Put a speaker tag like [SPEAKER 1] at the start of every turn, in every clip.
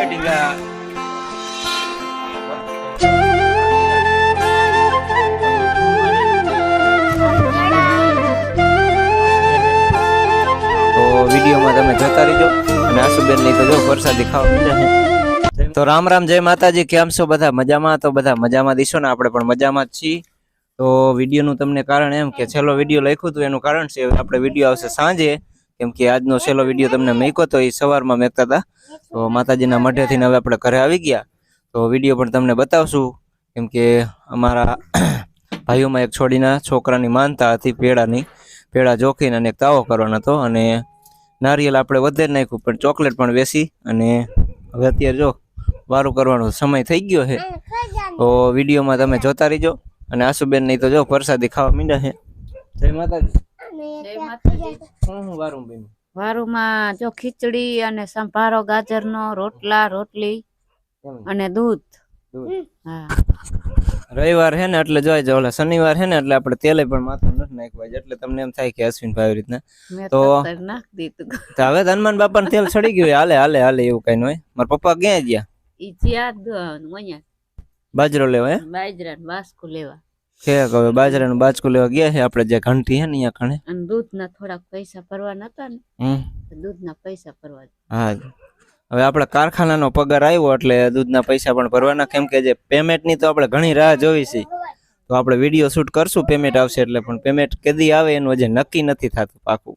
[SPEAKER 1] તો વિડીયોમાં તમે જોતા રહીજો અને તો વરસાદી ખાવા તો રામ રામ, જય માતાજી, કેમ છો બધા? મજામાં? તો બધા મજામાં દીશો ને આપણે પણ મજામાં જ છીએ. તો વિડીયોનું તમને કારણ એમ કે છેલ્લો વીડિયો લખ્યું હતું, એનું કારણ છે આપણે વીડિયો આવશે સાંજે. કેમ કે આજનો છેલ્લો વીડિયો તમને મૂક્યો તો એ સવારમાં મેકતા હતા તો માતાજીના મઢેથી હવે આપણે ઘરે આવી ગયા. તો વીડિયો પણ તમને બતાવશું. કેમ કે અમારા ભાઈઓમાં એક છોડીના છોકરાની માનતા હતી પેડાની. પેડા જોખીને અને એક તાવો કરવાનો હતો અને નારિયેલ આપણે વધે જ નાખ્યું, પણ ચોકલેટ પણ વેસી અને હવે અત્યારે જો વારું કરવાનો સમય થઈ ગયો છે. તો વિડીયોમાં તમે જોતા રહીજો. અને આસુબેન નહીં તો જો પ્રસાદી ખાવા મીંડા છે. જય માતાજી.
[SPEAKER 2] જય માતાજી.
[SPEAKER 1] હું હું વારું બેન.
[SPEAKER 2] વારુમાં જો ખીચડી અને સંભારો ગાજરનો રોટલા રોટલી અને દૂધ. હા.
[SPEAKER 1] રવિવાર હે ને એટલે જોઈ જો શનિવાર હે ને એટલે આપણે તેલે પણ માથું નથી નાખવા એટલે તમને એમ થાય કે અશ્વિન ભાઈ આવી રીતના. તો-
[SPEAKER 2] તરત જ નાખ દીધું.
[SPEAKER 1] તો હવે હનુમાન બાપા તેલ ચડી ગયું હાલે હાલે હાલે એવું કઈ ન હોય. મારા પપ્પા ક્યાં ગયા? બાજરો લેવા હે?
[SPEAKER 2] બાજરા ને લેવા.
[SPEAKER 1] છે હવે બાજરાનું બાજકું લેવા ગયા છે. આપણે જે ઘંટી છે ને અહીંયા કણે
[SPEAKER 2] અને દૂધના થોડાક પૈસા ભરવાના હતા ને
[SPEAKER 1] હમ.
[SPEAKER 2] તો દૂધ ના પૈસા ભરવા
[SPEAKER 1] હા હવે આપણે કારખાનાનો પગાર આવ્યો એટલે દૂધના પૈસા પણ ભરવાના. કેમ કે જે પેમેન્ટની તો આપણે ઘણી રાહ જોઈ છે. તો આપણે વીડિયો શૂટ કરશું પેમેન્ટ આવશે એટલે પણ પેમેન્ટ કેદી આવે એનું હજી નક્કી નથી થતું પાકું.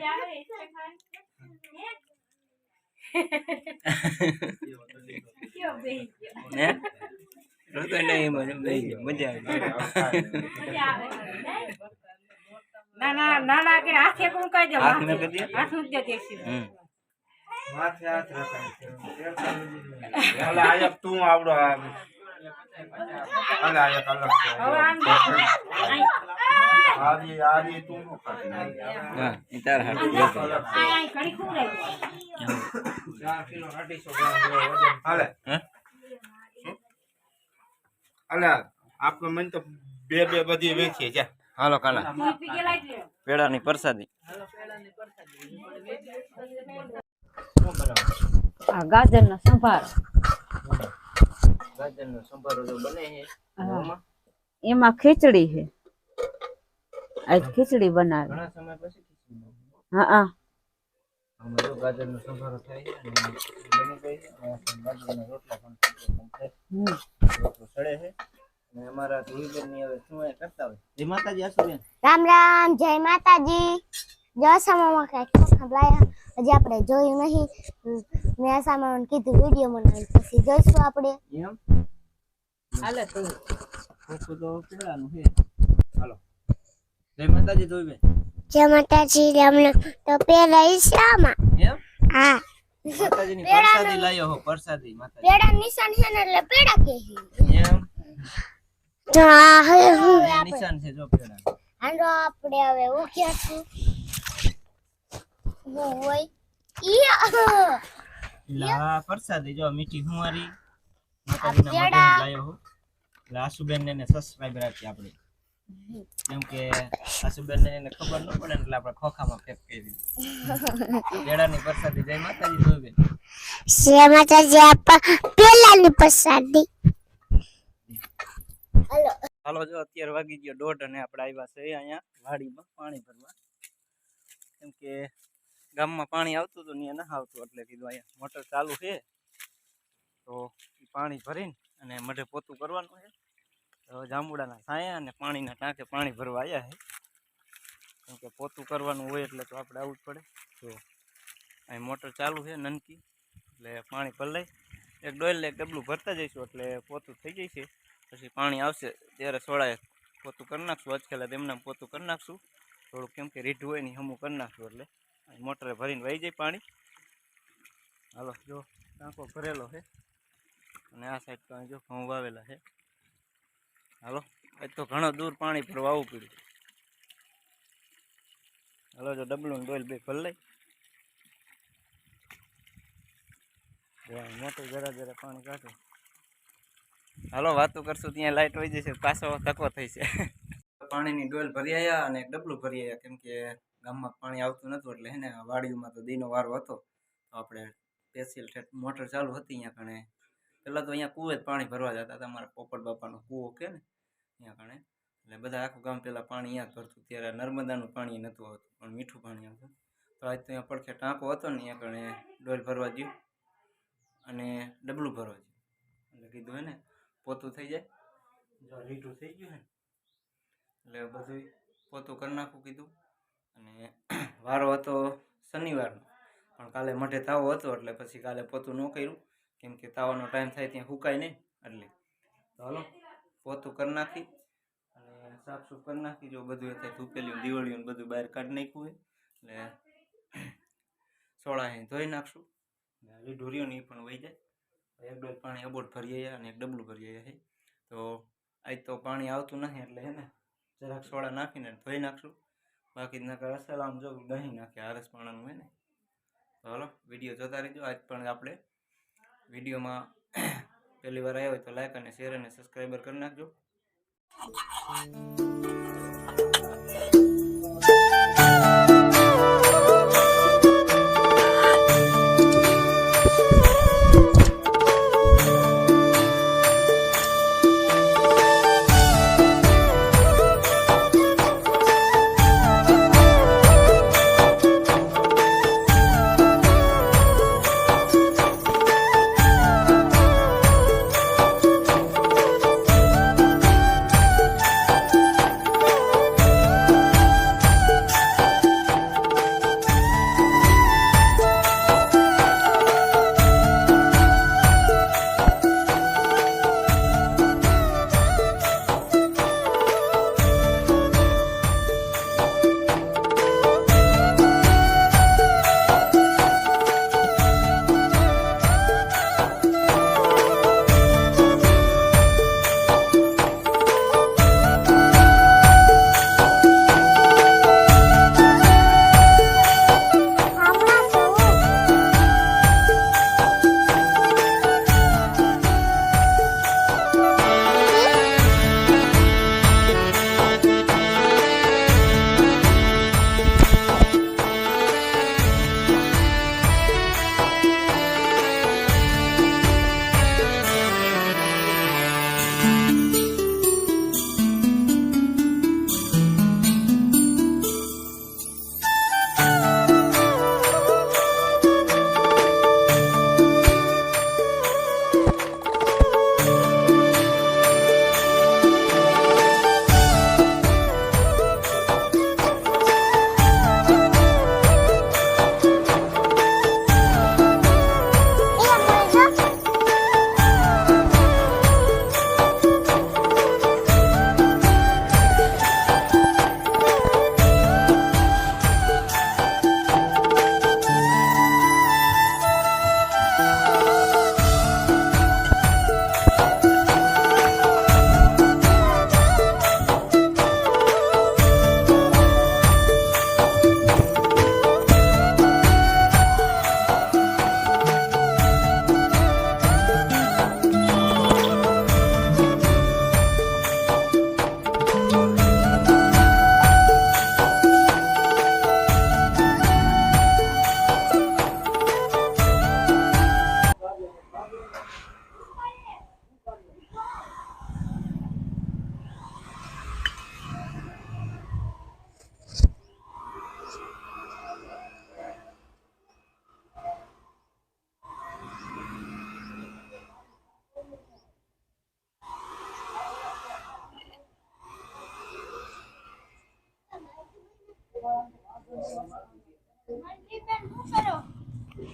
[SPEAKER 1] ડીંગા ને રોતો નહીં મને બેહી ગયો, મજા આવી
[SPEAKER 3] ના ના ના ના કે હાથે કોણ કહી દે
[SPEAKER 1] હાથ મેં કરી દે?
[SPEAKER 3] હાથ મૂકી દે દેશી
[SPEAKER 1] હમ
[SPEAKER 4] અલા આયક તું આવડો આ. અલા આયક અલગ છે.
[SPEAKER 3] હવે આમ
[SPEAKER 4] આરી આરી તું નો ખાતી.
[SPEAKER 1] હા ઈ તારા હાથે જોતો.
[SPEAKER 3] આ આ ઘડી ખુરાઈ
[SPEAKER 4] હાલે.
[SPEAKER 1] હે?
[SPEAKER 4] અલા આપણે મને તો બે બે બધી વેચીએ જા
[SPEAKER 1] હાલો કાલા
[SPEAKER 3] તું પી ગયેલા એટલે
[SPEAKER 1] પેડાની પ્રસાદી
[SPEAKER 2] આ ગાજર નો સંભારો
[SPEAKER 1] ગાજરનો સંભારો જો બને છે
[SPEAKER 2] હા. એમાં ખીચડી છે આજ ખીચડી બનાવી
[SPEAKER 1] ઘણા સમય પછી ખીચડી બને.
[SPEAKER 2] હા હા.
[SPEAKER 1] આમાં જો ગાજરનો સંભારો થાય છે અને બની ગઈ છે અને બાજરીના રોટલા પણ છે.
[SPEAKER 2] હમ.
[SPEAKER 1] રોટલો સડે છે અને અમારા ધોઈબેનની હવે શું એ કરતા હોય. જય માતાજી આશુબેન
[SPEAKER 5] રામ રામ જય માતાજી. જય સામામાં કાંઈક સંભળાયા હજી આપણે જોયું નહીં. હમ, મેં આ સામાન કીધું વીડિયો બનાવી પછી જોઈશું આપણે.
[SPEAKER 1] એમ?
[SPEAKER 2] હાલે તું.
[SPEAKER 1] ખોખું તો પેડાનું છે. હાલો જય માતાજી ધોઈબેન
[SPEAKER 5] જય માતાજી રામને તો પેલા ઈશામાં.
[SPEAKER 1] એમ?
[SPEAKER 5] હા.
[SPEAKER 1] માતાજીની પ્રસાદી લાયો હો પ્રસાદી માતાજી.
[SPEAKER 5] પેડા નિશાન છે ને એટલે પેડા કે
[SPEAKER 1] એમ?
[SPEAKER 5] તો આ હે
[SPEAKER 1] હું. નિશાન છે જો પેડા.
[SPEAKER 5] હાલો આપણે હવે ઉઠ્યા છું. હોય. ઈ
[SPEAKER 1] લા પ્રસાદી જો મીઠી હુંવારી માતાજીના
[SPEAKER 5] પેડા.
[SPEAKER 1] લાયો હો. એટલે ને સબસ્ક્રાઇબર આપી આપણે. કેમ કે આશુબેન ને એને ખબર ન પડે એટલે આપણે ખોખામાં ફેક કરી દીધી. પેડાની પ્રસાદી જય માતાજી જોઈ બેન.
[SPEAKER 5] જય માતાજી આપા પેલાની પસાડી હાલો.
[SPEAKER 1] હાલો જો અત્યારે વાગી ગયો દોઢ અને આપણે આવ્યા છે અહીંયા વાડીમાં પાણી ભરવા. કેમ કે ગામમાં પાણી આવતું હતું ને ના આવતું એટલે કીધું અહીંયા મોટર ચાલુ છે. તો પાણી ભરીને અને મઢે પોતું કરવાનું છે. જાંબુડાના છાયા અને પાણીના ટાંકે પાણી ભરવા આવ્યા છે કેમ કે પોતું કરવાનું હોય એટલે તો આપણે આવવું જ પડે. તો અહીં મોટર ચાલુ છે નનકી એટલે પાણી ભરાય એક ડોયલ એક ડબલું ભરતા જઈશું એટલે પોતું થઈ જશે પછી પાણી આવશે ત્યારે સોળાએ પોતું કરી નાખશું. અચકેલા તેમને પોતું કરી નાખશું. થોડુંક કેમ કે રીઢું હોય ને હમું કરી નાખશું એટલે. અહીં મોટરે ભરીને વહી જાય પાણી. હાલો, જો, ટાંકો ભરેલો છે. અને આ સાઈડ તો જો ઘઉં વાવેલા છે. હાલો? આજ તો ઘણો દૂર પાણી ભરવા આવવું પડ્યું. હાલો, જો ડબલું ડોલ બે ભર લઈ. મોટું જરા જરા પાણી કાઢો. હાલો, વાતો કરશું, ત્યાં લાઈટ હોય જશે, પાછો તકો થઈ છે પાણીની ડોલ ભરી આવ્યા અને ડબલું ભરી આવ્યા કેમ કે ગામમાં પાણી આવતું નહોતું એટલે હે ને વાડીમાં તો દીનો વારો હતો. તો આપણે સ્પેશિયલ મોટર ચાલુ હતી અહીંયા કણે પહેલાં તો અહીંયા કૂવે જ પાણી ભરવા જતા હતા. અમારા પોપટ બાપાનો કૂવો કે ને, અહીંયા કણે એટલે બધા આખું ગામ પહેલાં પાણી અહીંયા જ ભરતું. ત્યારે નર્મદાનું પાણી નહોતું આવતું, પણ મીઠું પાણી આવતું. તો આજ તો અહીંયા પડખે ટાંકો હતો ને અહીંયા કણે ડોલ ભરવા ગયું અને ડબલું ભરવા ગયું. એટલે કીધું હે ને પોતું થઈ જાય. જો લીટું થઈ ગયું હે એટલે બધું પોતું કરી નાખું કીધું. અને વારો હતો શનિવારનો, પણ કાલે મઢે તાવો હતો, એટલે પછી કાલે પોતું ન કર્યું. કેમ કે તાવાનો ટાઈમ થાય ત્યાં સુકાય નહીં, એટલે. તો હાલો, પોતું કરી નાખી અને સાફ સૂફ કરી નાખી. જો બધું અત્યારે ધૂપેલું દિવાળીયું બધું બહાર કાઢી નાખ્યું હોય, એટલે સોળા અહીં ધોઈ નાખશું. અને લીધું રહ્યું ને એ પણ વહી જાય. એક ડોલ પાણી અબોટ ભરી આવ્યા અને એક ડબલું ભરી આવ્યા છે તો આજ તો પાણી આવતું નથી, એટલે હે જરાક સોડા નાખીને ધોઈ નાખશું. બાકી નકર અસલ આમ જો દહીં નાખે આરસ પાણાનું હોય ને. તો હાલો, વીડિયો જોતા રહેજો. આજ પણ આપણે વિડીયોમાં પહેલી વાર આવ્યો હોય તો લાઈક અને શેર અને સબસ્ક્રાઈબર કરી નાખજો.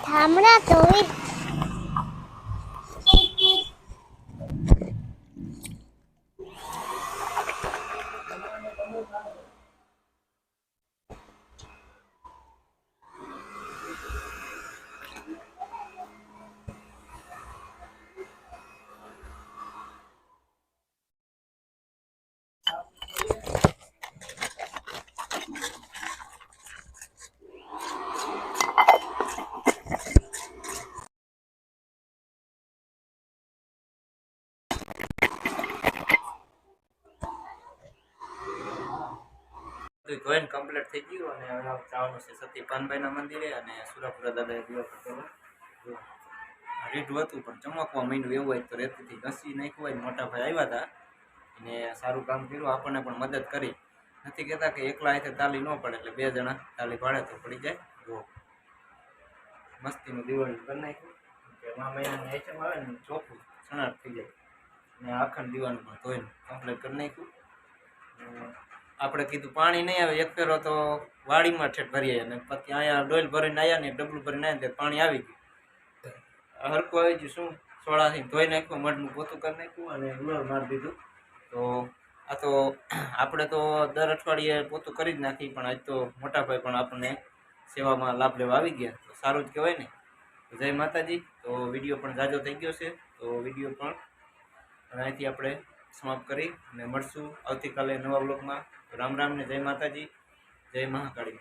[SPEAKER 5] ઠામડા તો
[SPEAKER 1] બધું ધોઈને કમ્પ્લીટ થઈ ગયું અને હવે જવાનું છે સતી પાનભાઈના મંદિરે અને સુરાપુરા દાદાએ દીવો કરતો રીઢું હતું પણ ચમકવા માંડ્યું એવું હોય તો રેતીથી ઘસી નાખ્યું હોય મોટા ભાઈ આવ્યા હતા અને સારું કામ કર્યું. આપણને પણ મદદ કરી. નથી કહેતા કે એકલા અહીંથી તાલી ન પડે એટલે બે જણા તાલી પાડે તો પડી જાય. જો મસ્તીનું દિવાળી કરી નાખ્યું. એમાં મહિનાની આવે ને ચોખ્ખું સણાટ થઈ જાય. અને આખંડ દીવાનું પણ ધોઈને કમ્પ્લીટ કરી નાખ્યું. આપણે કીધું પાણી નહીં આવે, એક ફેરો તો વાડીમાં ઠેઠ ભરીએ અને પછી અહીંયા ડોલ ભરીને આવ્યા ને ડબલું ભરીને આવ્યા ને પાણી આવી ગયું. હરકું આવી ગયું, શું? સોડાથી ધોઈ નાખ્યું, મઢનું પોતું કરી નાખ્યું અને ગુલાલ મારી દીધું. તો આ તો આપણે તો દર અઠવાડિયે પોતું કરી જ નાખી પણ આજ તો મોટા ભાઈ પણ આપણને સેવામાં લાભ લેવા આવી ગયા. તો સારું જ કહેવાય ને. જય માતાજી. તો વીડિયો પણ જાજો થઈ ગયો છે. તો વીડિયો પણ અહીંથી આપણે સમાપ્ત કરી અને મળશું. આવતીકાલે નવા બ્લોગમાં. રામ રામ ને જય માતાજી જય મહાકાળી.